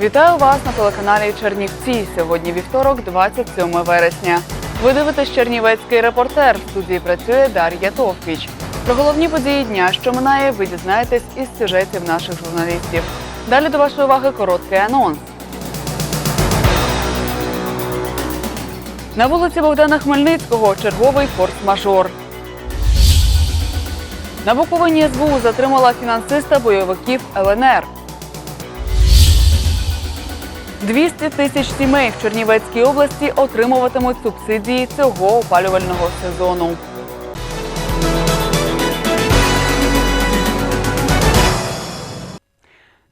Вітаю вас на телеканалі Чернівці. Сьогодні вівторок, 27 вересня. Ви дивитесь Чернівецький репортер. В студії працює Дар'я Товкіч. Про головні події дня, що минає, ви дізнаєтесь із сюжетів наших журналістів. Далі до вашої уваги короткий анонс. На вулиці Богдана Хмельницького черговий форс-мажор. На Буковині СБУ затримала фінансиста бойовиків ЛНР. 200 тисяч сімей в Чернівецькій області отримуватимуть субсидії цього опалювального сезону.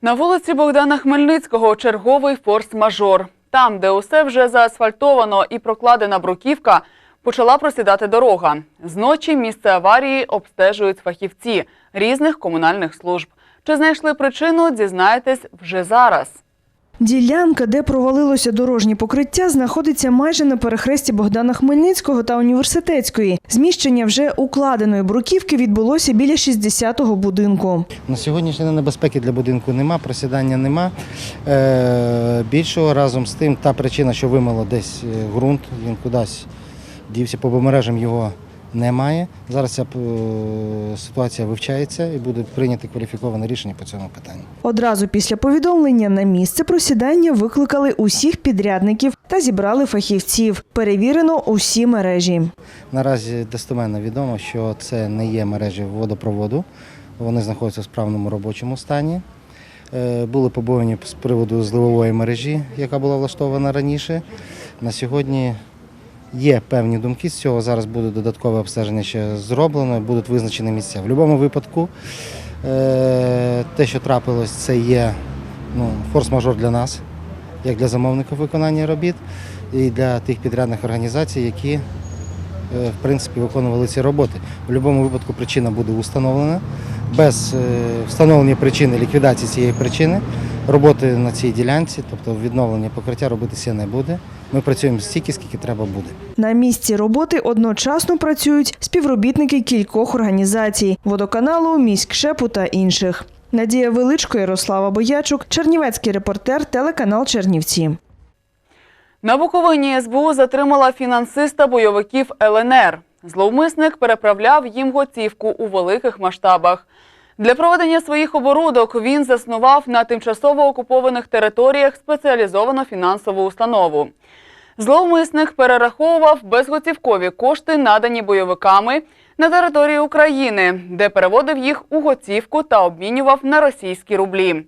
На вулиці Богдана Хмельницького черговий форс-мажор. Там, де усе вже заасфальтовано і прокладена бруківка, почала просідати дорога. Зночі місце аварії обстежують фахівці різних комунальних служб. Чи знайшли причину, дізнаєтесь вже зараз. Ділянка, де провалилося дорожнє покриття, знаходиться майже на перехресті Богдана Хмельницького та університетської. Зміщення вже укладеної бруківки відбулося біля 60-го будинку. На сьогоднішній день небезпеки для будинку нема, просідання нема. Е, більшого разом з тим, та причина, що вимило десь е, ґрунт, він кудись дівся по мережам його немає. Зараз ця е, ситуація вивчається і буде прийнято кваліфіковане рішення по цьому питанню. Одразу після повідомлення на місце просідання викликали усіх підрядників та зібрали фахівців. Перевірено усі мережі. Наразі достеменно відомо, що це не є мережі водопроводу. Вони знаходяться в справному робочому стані. Е, Були побоювання з приводу зливової мережі, яка була влаштована раніше. На сьогодні є певні думки з цього. Зараз буде додаткове обстеження ще зроблено, будуть визначені місця. В будь-якому випадку е, те, що трапилось, це є ну, форс-мажор для нас, як для замовників виконання робіт, і для тих підрядних організацій, які е, в принципі виконували ці роботи. В будь-якому випадку причина буде установлена. Без е, встановлення причини ліквідації цієї причини роботи на цій ділянці, тобто відновлення покриття, робитися не буде. Ми працюємо стільки, скільки треба буде. На місці роботи одночасно працюють співробітники кількох організацій водоканалу, міськшепу та інших. Надія Величко, Ярослава Боячук, Чернівецький репортер, телеканал Чернівці. На Буковині СБУ затримала фінансиста бойовиків ЛНР. Зловмисник переправляв їм готівку у великих масштабах. Для проведення своїх оборудок він заснував на тимчасово окупованих територіях спеціалізовану фінансову установу. Зловмисник перераховував безготівкові кошти, надані бойовиками на території України, де переводив їх у готівку та обмінював на російські рублі.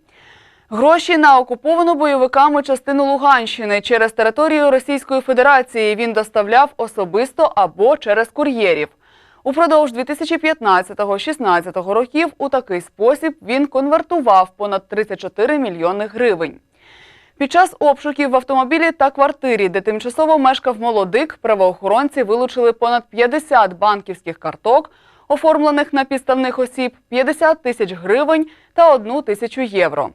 Гроші на окуповану бойовиками частину Луганщини через територію Російської Федерації він доставляв особисто або через кур'єрів. Упродовж 2015-16 років у такий спосіб він конвертував понад 34 мільйони гривень. Під час обшуків в автомобілі та квартирі, де тимчасово мешкав молодик, правоохоронці вилучили понад 50 банківських карток, оформлених на підставних осіб, 50 тисяч гривень та 1 тисячу євро.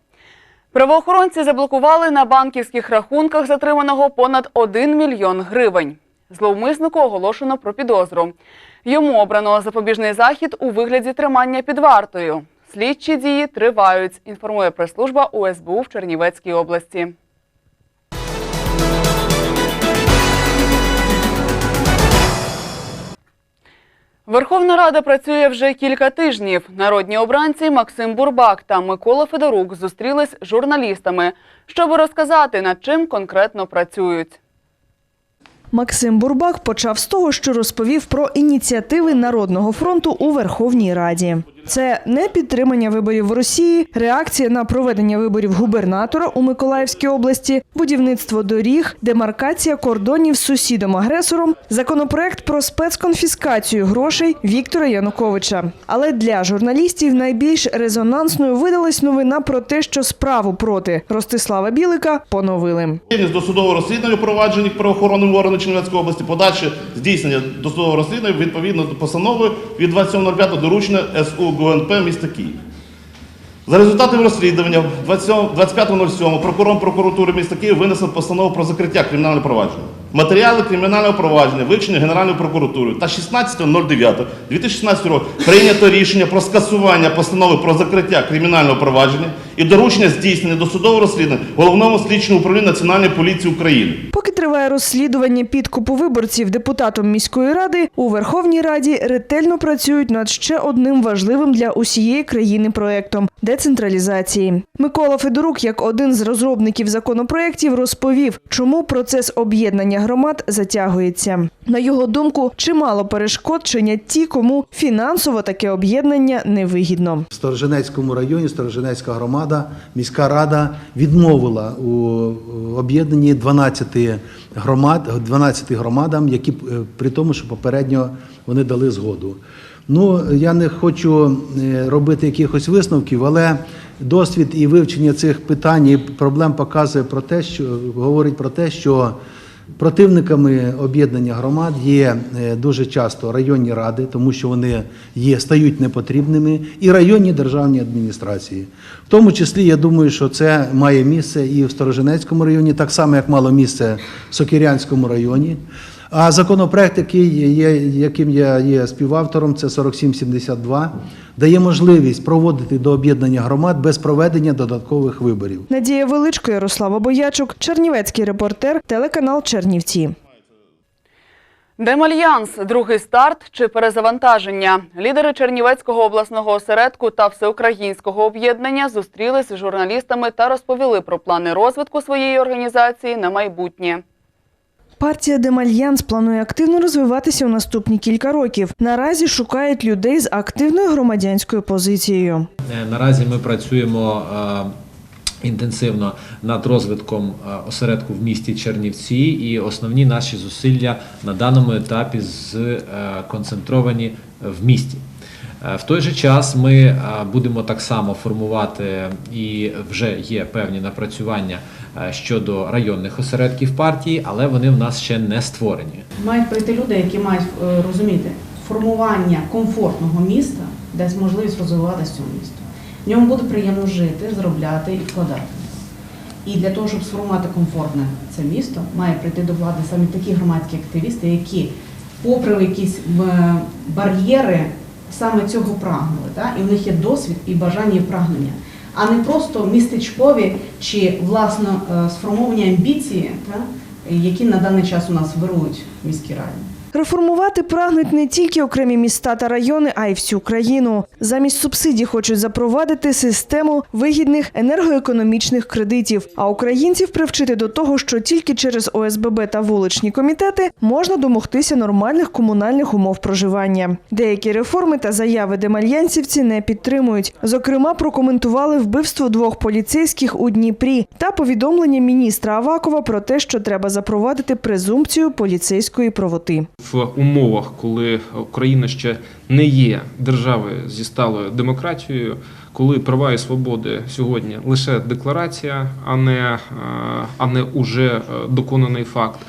Правоохоронці заблокували на банківських рахунках затриманого понад 1 мільйон гривень. Зловмиснику оголошено про підозру. Йому обрано запобіжний захід у вигляді тримання під вартою. Слідчі дії тривають, інформує прес-служба УСБУ в Чернівецькій області. Верховна Рада працює вже кілька тижнів. Народні обранці Максим Бурбак та Микола Федорук зустрілись з журналістами, щоб розказати, над чим конкретно працюють. Максим Бурбак почав з того, що розповів про ініціативи Народного фронту у Верховній Раді. Це не підтримання виборів в Росії, реакція на проведення виборів губернатора у Миколаївській області, будівництво доріг, демаркація кордонів з сусідом-агресором, законопроект про спецконфіскацію грошей Віктора Януковича. Але для журналістів найбільш резонансною видалась новина про те, що справу проти Ростислава Білика поновили. З досудового розслідування проваджених правоохоронними органами Чернівецької області, подальше здійснення досудового розслідування відповідно до постанови від 27.05 доручення СУ ГУНП міста Київ. За результатами розслідування 27 25.07 прокурором прокуратури міста Києва винесено постанову про закриття кримінального провадження. Матеріали кримінального провадження вивчені Генеральною прокуратурою та 16.09.2016 року прийнято рішення про скасування постанови про закриття кримінального провадження і доручення здійснення досудового розслідування головному слідчому управлінню Національної поліції України. Поки триває розслідування підкупу виборців депутатом міської ради, у Верховній Раді ретельно працюють над ще одним важливим для усієї країни проектом децентралізації. Микола Федорук, як один з розробників законопроєктів, розповів, чому процес об'єднання громад затягується. На його думку, чимало перешкод чинять ті, кому фінансово таке об'єднання невигідно. В Сторожинецькому районі Сторожинецька громада, міська рада відмовила у об'єднанні 12 громад, 12 громадам, які е, при тому, що попередньо вони дали згоду. Ну, я не хочу е, робити якихось висновків, але досвід і вивчення цих питань і проблем показує про те, що говорить про те, що Противниками об'єднання громад є е, дуже часто районні ради, тому що вони є, стають непотрібними, і районні державні адміністрації. В тому числі, я думаю, що це має місце і в Сторожинецькому районі, так само, як мало місце в Сокирянському районі. А законопроект, який є, яким я є співавтором, це 4772, дає можливість проводити до об'єднання громад без проведення додаткових виборів. Надія Величко, Ярослава Боячук, Чернівецький репортер, телеканал Чернівці. Демальянс, другий старт чи перезавантаження. Лідери Чернівецького обласного осередку та всеукраїнського об'єднання зустрілись з журналістами та розповіли про плани розвитку своєї організації на майбутнє. Партія Демальянс планує активно розвиватися у наступні кілька років. Наразі шукають людей з активною громадянською позицією. Е, Наразі ми працюємо е, інтенсивно над розвитком е, осередку в місті Чернівці, і основні наші зусилля на даному етапі сконцентровані в місті. Е, В той же час ми е, будемо так само формувати і вже є певні напрацювання е, щодо районних осередків партії, але вони в нас ще не створені. Мають прийти люди, які мають е, розуміти формування комфортного міста, дасть можливість розвиватися цьому місту. В ньому буде приємно жити, заробляти і вкладати. І для того, щоб сформувати комфортне це місто, має прийти до влади саме такі громадські активісти, які, попри якісь е, бар'єри, саме цього прагнули. Так? І в них є досвід і бажання і прагнення, а не просто містечкові чи власно е, сформовані амбіції, так? які на даний час у нас вирують в міській раді. Реформувати прагнуть не тільки окремі міста та райони, а й всю країну. Замість субсидій хочуть запровадити систему вигідних енергоекономічних кредитів, а українців привчити до того, що тільки через ОСББ та вуличні комітети можна домогтися нормальних комунальних умов проживання. Деякі реформи та заяви демальянцівці не підтримують. Зокрема, прокоментували вбивство двох поліцейських у Дніпрі та повідомлення міністра Авакова про те, що треба запровадити презумпцію поліцейської правоти. В умовах, коли Україна ще не є державою зі сталою демократією, коли права і свободи сьогодні лише декларація, а не, е, а не уже е, доконаний факт.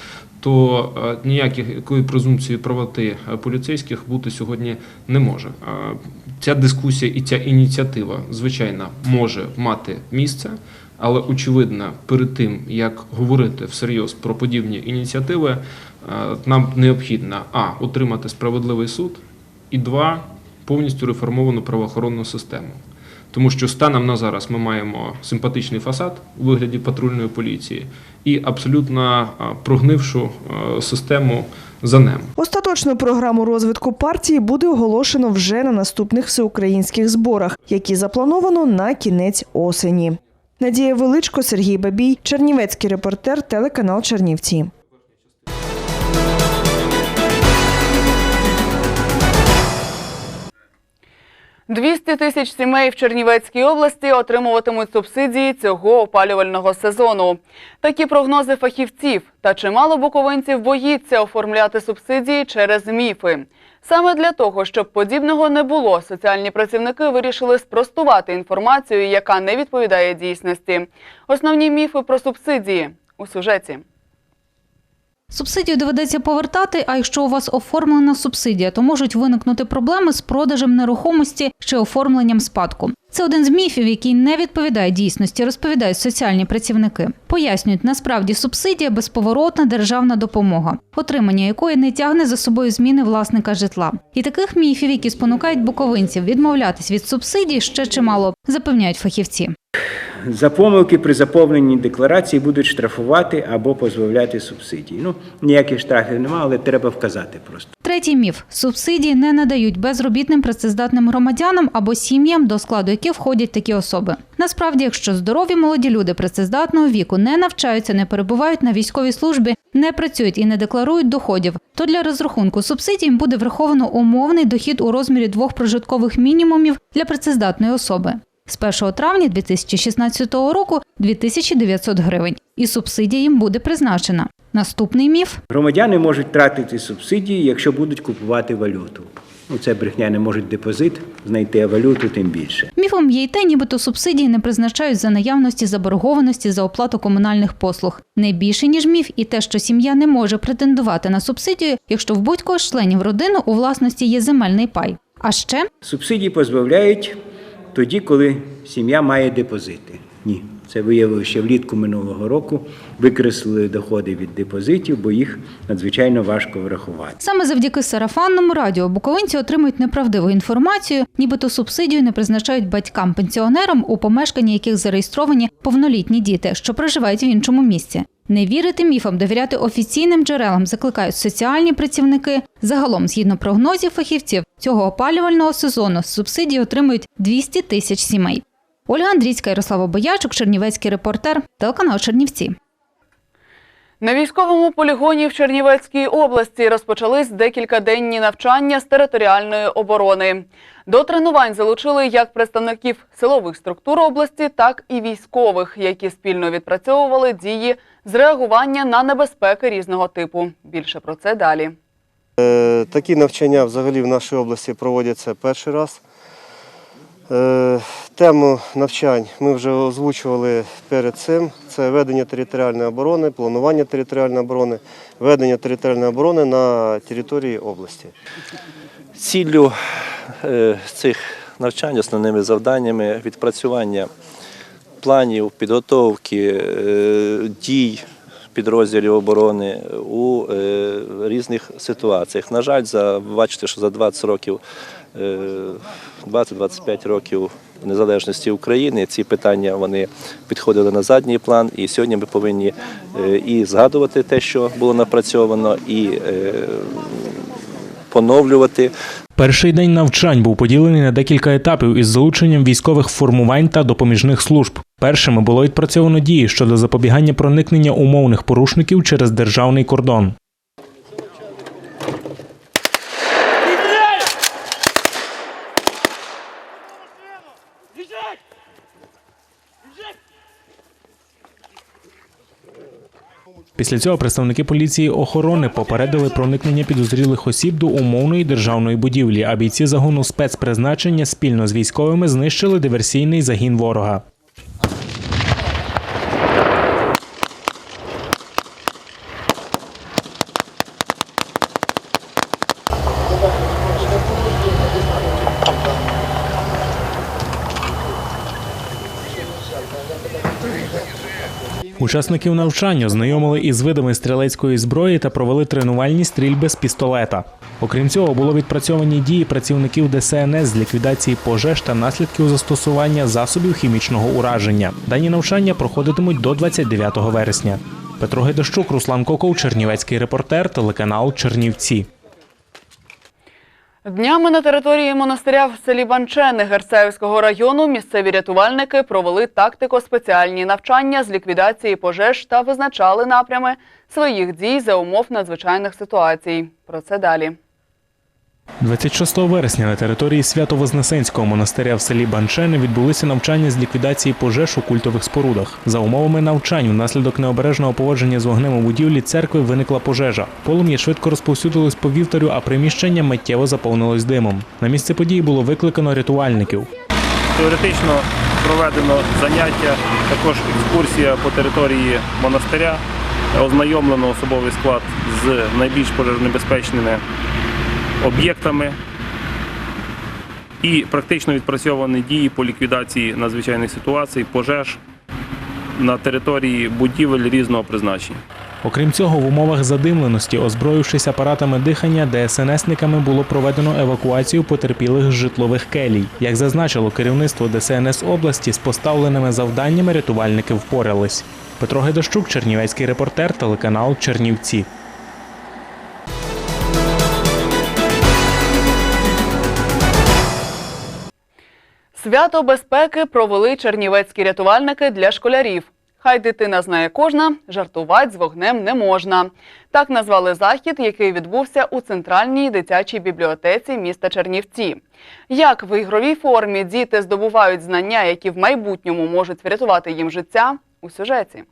То е, ніякої презумпції правоти поліцейських бути сьогодні не може. Ця дискусія і ця ініціатива, звичайно, може мати місце, але очевидно, перед тим як говорити всерйоз про подібні ініціативи, е, нам необхідно а отримати справедливий суд, і два повністю реформовану правоохоронну систему. Тому що станом на зараз ми маємо симпатичний фасад у вигляді патрульної поліції і абсолютно е, прогнившу е, систему за ним. Остаточну програму розвитку партії буде оголошено вже на наступних всеукраїнських зборах, які заплановано на кінець осені. Надія Величко, Сергій Бабій, Чернівецький репортер, телеканал Чернівці. 200 тисяч сімей в Чернівецькій області отримуватимуть субсидії цього опалювального сезону. Такі прогнози фахівців. Та чимало буковинців боїться оформляти субсидії через міфи. Саме для того, щоб подібного не було, соціальні працівники вирішили спростувати інформацію, яка не відповідає дійсності. Основні міфи про субсидії у сюжеті. Субсидію доведеться повертати, а якщо у вас оформлена субсидія, то можуть виникнути проблеми з продажем нерухомості чи оформленням спадку. Це один з міфів, який не відповідає дійсності, розповідають соціальні працівники. Пояснюють, насправді субсидія безповоротна державна допомога, отримання якої не тягне за собою зміни власника житла. І таких міфів, які спонукають буковинців відмовлятись від субсидій, ще чимало, запевняють фахівці. За помилки при заповненні декларації будуть штрафувати або позбавляти субсидій. Ну, ніяких штрафів немає, але треба вказати просто. Третій міф: субсидії не надають безробітним працездатним громадянам або сім'ям, до складу яких входять такі особи. Насправді, якщо здорові молоді люди працездатного віку не навчаються, не перебувають на військовій службі, не працюють і не декларують доходів, то для розрахунку субсидій буде враховано умовний дохід у розмірі двох прожиткових мінімумів для працездатної особи. З 1 травня 2016 року 2900 гривень, і субсидія їм буде призначена. Наступний міф Громадяни можуть тратити субсидії, якщо будуть купувати валюту. Ну, це брехня, не можуть депозит знайти, а валюту тим більше. Міфом є й те, нібито субсидії не призначають за наявності заборгованості за оплату комунальних послуг. Не більше ніж міф, і те, що сім'я не може претендувати на субсидію, якщо в будь-кого з членів родини у власності є земельний пай. А ще Субсидії позбавляють тоді, коли сім'я має депозити. Ні, це виявили ще влітку минулого року. Викреслили доходи від депозитів, бо їх надзвичайно важко врахувати. саме завдяки сарафанному радіо буковинці отримують неправдиву інформацію, нібито субсидію не призначають батькам-пенсіонерам, у помешканні яких зареєстровані повнолітні діти, що проживають в іншому місці. Не вірити міфам, довіряти офіційним джерелам закликають соціальні працівники. Загалом, згідно прогнозів фахівців, цього опалювального сезону субсидії отримують 200 тисяч сімей. Ольга Андрійська, Ярослава Боячук, Чернівецький репортер, телеканал Чернівці. На військовому полігоні в Чернівецькій області розпочались декількаденні навчання з територіальної оборони. До тренувань залучили як представників силових структур області, так і військових, які спільно відпрацьовували дії з реагування на небезпеки різного типу. Більше про це далі. Е, Такі навчання взагалі в нашій області проводяться перший раз. Е, Тему навчань ми вже озвучували перед цим. Це ведення територіальної оборони, планування територіальної оборони, ведення територіальної оборони на території області. Ціллю е, цих навчань, основними завданнями відпрацювання планів, підготовки е, дій підрозділів оборони у різних ситуаціях. На жаль, за, бачите, що за 20 років, 20-25 років незалежності України ці питання вони підходили на задній план. І сьогодні ми повинні е, і згадувати те, що було напрацьовано, і е, поновлювати Перший день навчань був поділений на декілька етапів із залученням військових формувань та допоміжних служб. Першими було відпрацьовано дії щодо запобігання проникнення умовних порушників через державний кордон. Після цього представники поліції охорони попередили проникнення підозрілих осіб до умовної державної будівлі, а бійці загону спецпризначення спільно з військовими знищили диверсійний загін ворога. Учасників навчання знайомили із видами стрілецької зброї та провели тренувальні стрільби з пістолета. Окрім цього, було відпрацьовані дії працівників ДСНС з ліквідації пожеж та наслідків застосування засобів хімічного ураження. Дані навчання проходитимуть до 29 вересня. Петро Гайдащук, Руслан Коков, Чернівецький репортер, телеканал Чернівці. Днями на території монастиря в селі Банчени Герцаївського району місцеві рятувальники провели тактико-спеціальні навчання з ліквідації пожеж та визначали напрями своїх дій за умов надзвичайних ситуацій. Про це далі. 26 вересня на території Свято-Вознесенського монастиря в селі Банчени відбулися навчання з ліквідації пожеж у культових спорудах. За умовами навчань, внаслідок необережного поводження з вогнем у будівлі церкви виникла пожежа. Полум'я швидко розповсюдилось по вівтарю, а приміщення миттєво заповнилось димом. На місце події було викликано рятувальників. Теоретично проведено заняття, також екскурсія по території монастиря, ознайомлено особовий склад з найбільш пожежонебезпечними об'єктами і практично відпрацьовані дії по ліквідації надзвичайних ситуацій, пожеж на території будівель різного призначення. Окрім цього, в умовах задимленості, озброївшись апаратами дихання, ДСНСниками було проведено евакуацію потерпілих з житлових келій. Як зазначило керівництво ДСНС області, з поставленими завданнями рятувальники впорались. Петро Гедощук, Чернівецький репортер, телеканал Чернівці. Свято безпеки провели чернівецькі рятувальники для школярів. Хай дитина знає кожна, жартувати з вогнем не можна. Так назвали захід, який відбувся у центральній дитячій бібліотеці міста Чернівці. Як в ігровій формі діти здобувають знання, які в майбутньому можуть врятувати їм життя у сюжеті.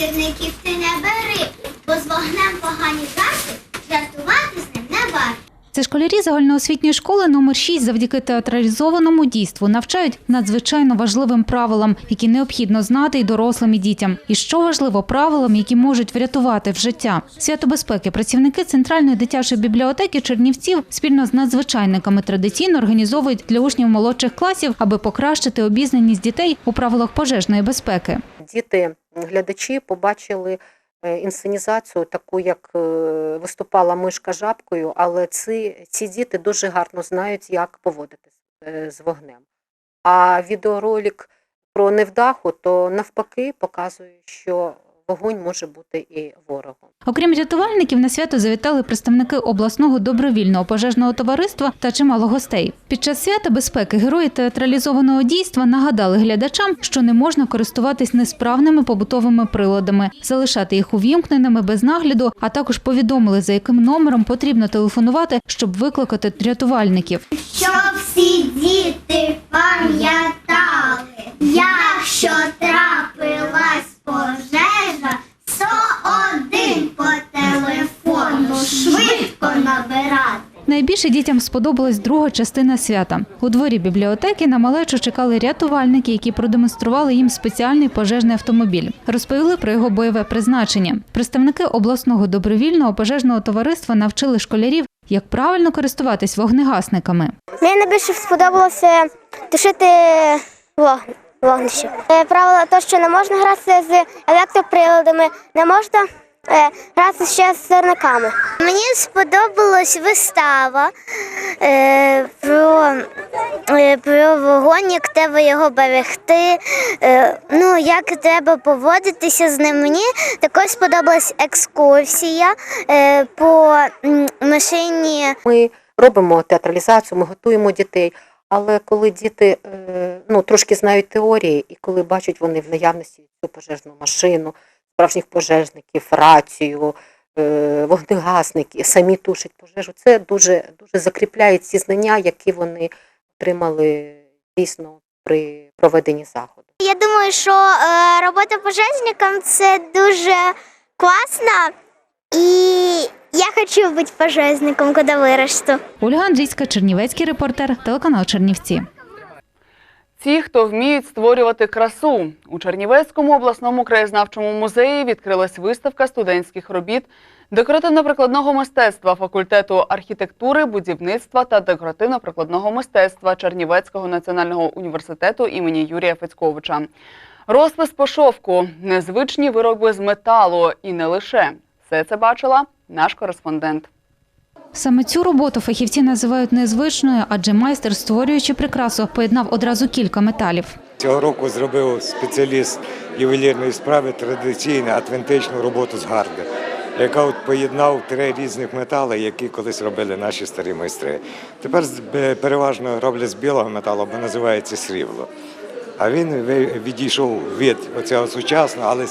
Сірників ти не бери, бо з вогнем погані жарти, жартувати з ним не варто. Це школярі загальноосвітньої школи номер 6 завдяки театралізованому дійству навчають надзвичайно важливим правилам, які необхідно знати і дорослим і дітям. І що важливо, правилам, які можуть врятувати в життя. Свято безпеки працівники центральної дитячої бібліотеки Чернівців спільно з надзвичайниками традиційно організовують для учнів молодших класів, аби покращити обізнаність дітей у правилах пожежної безпеки. діти, глядачі побачили інсценізацію, таку як е, виступала мишка жабкою, але ці, ці діти дуже гарно знають, як поводитися е, з вогнем. А відеоролик про невдаху, то навпаки показує, що вогонь може бути і ворогом. Окрім рятувальників, на свято завітали представники обласного добровільного пожежного товариства та чимало гостей. Під час свята безпеки герої театралізованого дійства нагадали глядачам, що не можна користуватись несправними побутовими приладами, залишати їх увімкненими без нагляду, а також повідомили, за яким номером потрібно телефонувати, щоб викликати рятувальників. Щоб всі діти пам'ятали, якщо трапилась пожежа, 101 по телефону швидко набирати. Найбільше дітям сподобалась друга частина свята. У дворі бібліотеки на малечу чекали рятувальники, які продемонстрували їм спеціальний пожежний автомобіль. Розповіли про його бойове призначення. Представники обласного добровільного пожежного товариства навчили школярів, як правильно користуватись вогнегасниками. Мені найбільше сподобалося тушити вогнище. Правило то, що не можна грати з електроприладами, не можна е, грати ще з сирниками. Мені сподобалась вистава е, про, е, про вогонь, як треба його берегти, е, ну, як треба поводитися з ним. Мені також сподобалась екскурсія е, по м, машині. Ми робимо театралізацію, ми готуємо дітей. Але коли діти е, ну, трошки знають теорії, і коли бачать вони в наявності цю пожежну машину, справжніх пожежників, рацію, е, вогнегасники, самі тушать пожежу, це дуже, дуже закріпляє ці знання, які вони отримали дійсно при проведенні заходу. Я думаю, що е, робота пожежником це дуже класно, і я хочу бути пожежником, коли виросту. Ольга Андрійська, Чернівецький репортер, телеканал Чернівці. Ті, хто вміють створювати красу. У Чернівецькому обласному краєзнавчому музеї відкрилась виставка студентських робіт декоративно-прикладного мистецтва факультету архітектури, будівництва та декоративно-прикладного мистецтва Чернівецького національного університету імені Юрія Федьковича. Розпис по шовку, незвичні вироби з металу і не лише. Все це бачила наш кореспондент. Саме цю роботу фахівці називають незвичною, адже майстер, створюючи прикрасу, поєднав одразу кілька металів. Цього року зробив спеціаліст ювелірної справи традиційну автентичну роботу з гарди, яка от поєднав три різних метали, які колись робили наші старі майстри. Тепер переважно роблять з білого металу, бо називається срібло. А він відійшов від оцього сучасного, але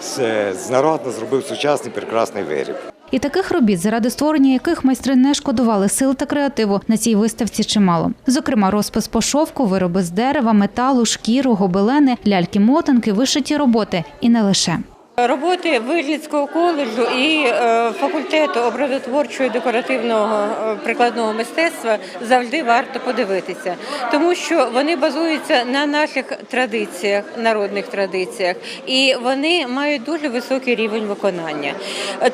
з, з зробив сучасний прекрасний виріб. І таких робіт, заради створення яких майстри не шкодували сил та креативу на цій виставці чимало. Зокрема, розпис по шовку, вироби з дерева, металу, шкіру, гобелени, ляльки-мотанки, вишиті роботи і не лише. Роботи Виглядського коледжу і е, факультету образотворчого і декоративного е, прикладного мистецтва завжди варто подивитися, тому що вони базуються на наших традиціях, народних традиціях, і вони мають дуже високий рівень виконання.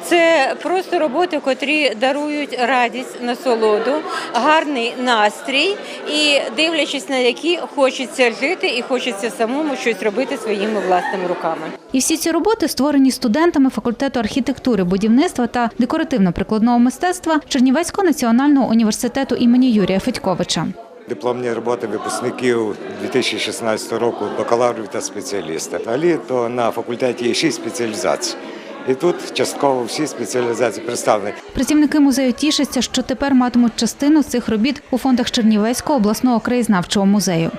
Це просто роботи, котрі дарують радість, насолоду, гарний настрій, і дивлячись на які хочеться жити і хочеться самому щось робити своїми власними руками. І всі ці роботи створені студентами факультету архітектури, будівництва та декоративно-прикладного мистецтва Чернівецького національного університету імені Юрія Федьковича. Дипломні роботи випускників 2016 року, бакалаврів та спеціалістів. Взагалі то на факультеті є шість спеціалізацій. І тут частково всі спеціалізації представлені. Працівники музею тішаться, що тепер матимуть частину цих робіт у фондах Чернівецького обласного краєзнавчого музею.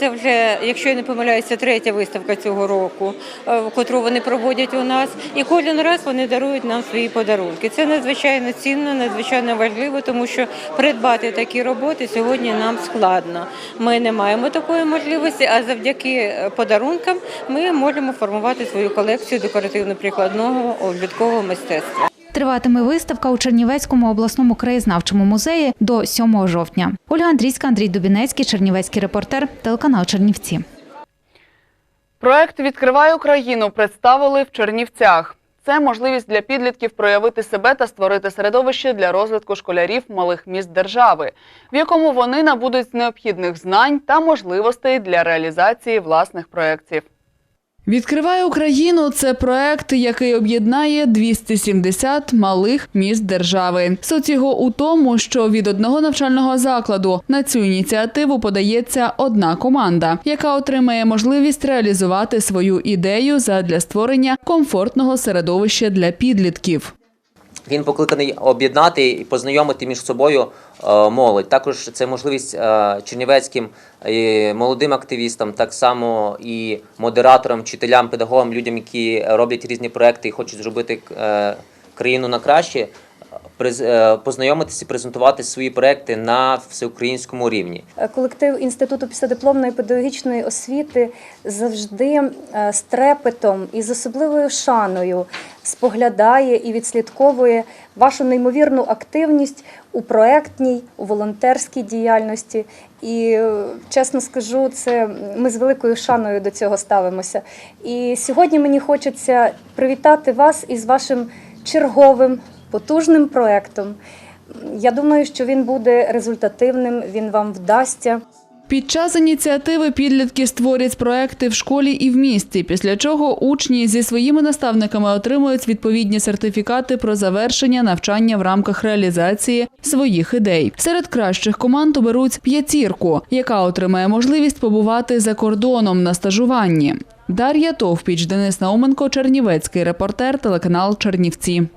Це вже, якщо я не помиляюся, третя виставка цього року, е, котру вони проводять у нас. І кожен раз вони дарують нам свої подарунки. Це надзвичайно цінно, надзвичайно важливо, тому що придбати такі роботи сьогодні нам складно. Ми не маємо такої можливості, а завдяки е, подарункам ми можемо формувати свою колекцію декоративно-прикладного обідкового мистецтва. Триватиме виставка у Чернівецькому обласному краєзнавчому музеї до 7 жовтня. Ольга Андрійська, Андрій Дубінецький, Чернівецький репортер, телеканал Чернівці. Проект Відкривай Україну представили в Чернівцях. Це можливість для підлітків проявити себе та створити середовище для розвитку школярів малих міст держави, в якому вони набудуть необхідних знань та можливостей для реалізації власних проєктів. Відкривай Україну це проект, який об'єднає 270 малих міст держави. Суть його у тому, що від одного навчального закладу на цю ініціативу подається одна команда, яка отримає можливість реалізувати свою ідею задля створення комфортного середовища для підлітків. Він покликаний об'єднати і познайомити між собою е, молодь. Також це можливість е, чернівецьким е, молодим активістам, так само і модераторам, вчителям, педагогам, людям, які роблять різні проекти і хочуть зробити країну на краще, познайомитися і презентувати свої проекти на всеукраїнському рівні. Колектив Інституту післядипломної педагогічної освіти завжди е, з трепетом і з особливою шаною споглядає і відслідковує вашу неймовірну активність у проектній, у волонтерській діяльності. І е, чесно скажу, це ми з великою шаною до цього ставимося. І сьогодні мені хочеться привітати вас із вашим черговим потужним проектом. Я думаю, що він буде результативним, він вам вдасться. Під час ініціативи підлітки створять проекти в школі і в місті, після чого учні зі своїми наставниками отримують відповідні сертифікати про завершення навчання в рамках реалізації своїх ідей. Серед кращих команд оберуть п'ятірку, яка отримає можливість побувати за кордоном на стажуванні. Дар'я Товпіч, Денис Науменко, Чернівецький репортер, телеканал Чернівці.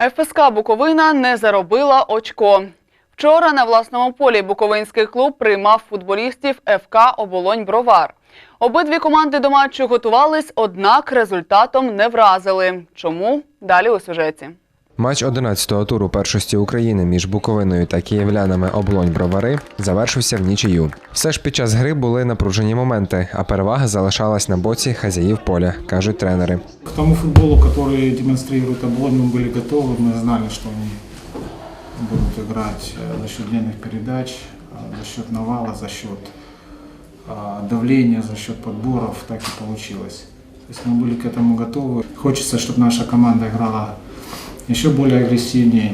ФСК Буковина не заробила очко. Вчора на власному полі Буковинський клуб приймав футболістів ФК Оболонь Бровар. Обидві команди до матчу готувались, однак результатом не вразили. Чому? Далі у сюжеті. Матч 11-го туру першості України між Буковиною та київлянами Облонь Бровари завершився в нічию. Все ж під час гри були напружені моменти, а перевага залишалась на боці хазяїв поля, кажуть тренери. К тому футболу, который демонстрирует Облонь, мы были готовы. Мы знали, что они будут играть э, за счет длинных передач, э, за счет навала, за счет э, давления, за счет подборов. Так и получилось. То есть мы были к этому готовы. Хочется, чтобы наша команда играла еще более агрессивнее.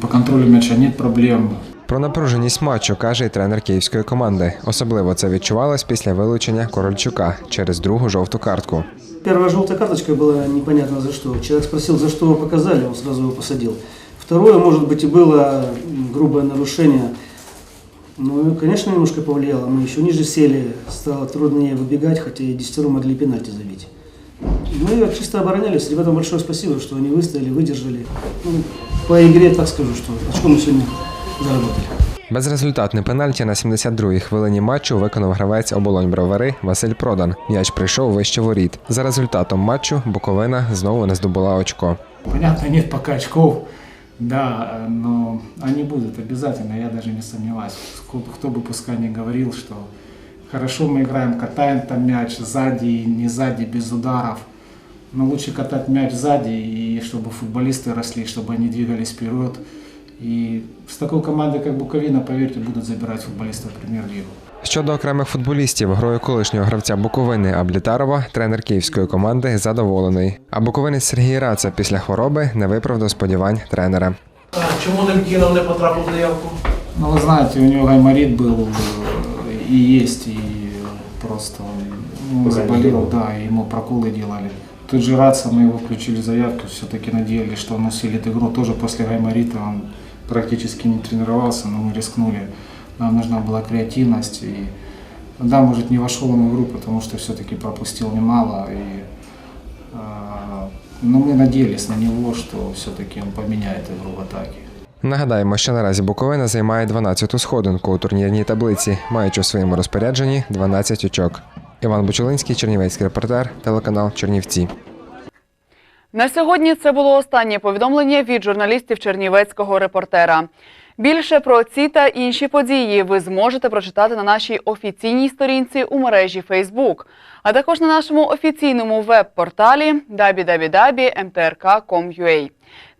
По контролю мяча нет проблем. Про напруженість матчу каже й тренер київської команди. Особливо це відчувалось після вилучення Корольчука через другу жовту картку. Первая желтая карточка была непонятно за что. Человек спросил, за что его показали, он сразу его посадил. Второе, может быть, и было м, грубое нарушение. Ну, и, конечно, немножко повлияло. Мы еще ниже сели, стало труднее выбегать, хотя и десятеро могли пенальти забить. Мы чисто оборонялись. Ребятам большое спасибо, что они выстояли, выдержали. Ну, по игре так скажу, что очко мы сегодня заработали. Безрезультатний пенальті на 72-й хвилині матчу виконав гравець оболонь бровари Василь Продан. М'яч прийшов вище воріт. За результатом матчу Буковина знову не здобула очко. Понятно, нет пока очков, да, но они будут обязательно, я даже не сомневаюсь. Сколько- Кто бы пускай не говорил, что хорошо мы играем, катаем там мяч сзади, не сзади, без ударов. Но лучше катать мяч сзади, и чтобы футболисты росли, чтобы они двигались вперед. И с такой командой, как Буковина, поверьте, будут забирать футболистов в премьер-лигу. Щодо окремих футболістів, грою колишнього гравця Буковини Аблітарова, тренер київської команди задоволений. А буковинець Сергій Раца після хвороби не виправдав сподівань тренера. Чому Немкінов не потрапив в заявку? Ну, вы знаете, у него гайморит был э, И есть, и просто он, он заболел, да, и ему проколы делали. Тут же Раца, мы его включили в заявку, все-таки надеялись, что он усилит игру. Тоже после гайморита он практически не тренировался, но мы рискнули. Нам нужна была креативность. И, да, может, не вошел он в игру, потому что все-таки пропустил немало. И, а, но мы надеялись на него, что все-таки он поменяет игру в атаке. Нагадаємо, що наразі Буковина займає 12-ту сходинку у турнірній таблиці, маючи у своєму розпорядженні 12 очок. Іван Бучулинський, Чернівецький репортер, телеканал Чернівці. На сьогодні це було останнє повідомлення від журналістів Чернівецького репортера. Більше про ці та інші події ви зможете прочитати на нашій офіційній сторінці у мережі Facebook, а також на нашому офіційному веб-порталі www.mtrk.com.ua.